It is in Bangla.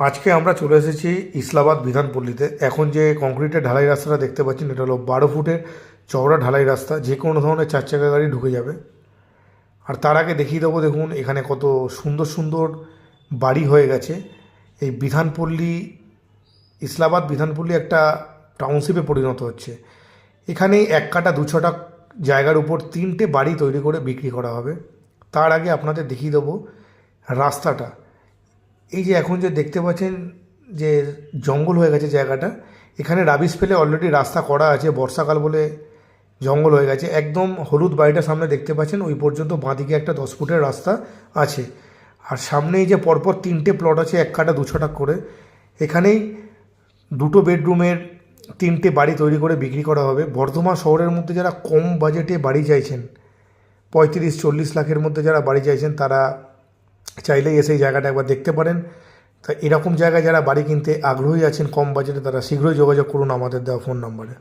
আজকে আমরা চলে এসেছি ইসলামাবাদ বিধানপল্লীতে। এখন যে কংক্রিটের ঢালাই রাস্তাটা দেখতে পাচ্ছেন, এটা হলো বারো ফুটের চওড়া ঢালাই রাস্তা। যে কোনো ধরনের চার চাকা গাড়ি ঢুকে যাবে। আর তার আগে দেখিয়ে দেবো, দেখুন, এখানে কত সুন্দর সুন্দর বাড়ি হয়ে গেছে। এই বিধানপল্লী, ইসলামাবাদ বিধানপল্লী একটা টাউনশিপে পরিণত হচ্ছে। এখানে এক কাটা, দু ছটা জায়গার উপর তিনটে বাড়ি তৈরি করে বিক্রি করা হবে। তার আগে আপনাদের দেখিয়ে দেবো রাস্তাটা। এই যে এখন যে দেখতে পাচ্ছেন যে জঙ্গল হয়ে গেছে জায়গাটা, এখানে রাবিশ ফেলে অলরেডি রাস্তা করা আছে, বর্ষাকাল বলে জঙ্গল হয়ে গেছে। একদম হলুদ বাড়িটার সামনে দেখতে পাচ্ছেন, ওই পর্যন্ত বাঁদিকে একটা দশ ফুটের রাস্তা আছে। আর সামনে এই যে পরপর তিনটে প্লট আছে, এক কাটা দু ছটা করে, এখানেই দুটো বেডরুমের তিনটে বাড়ি তৈরি করে বিক্রি করা হবে। বর্ধমান শহরের মধ্যে যারা কম বাজেটে বাড়ি চাইছেন, পঁয়ত্রিশ, চল্লিশ লাখের মধ্যে যারা বাড়ি চাইছেন, তারা চাইলেই এসে এই জায়গাটা একবার দেখতে পারেন। তা এরকম জায়গায় যারা বাড়ি কিনতে আগ্রহী আছেন, কম বাজেটে তারা শীঘ্রই যোগাযোগ করুন আমাদের দেওয়া ফোন নম্বরে।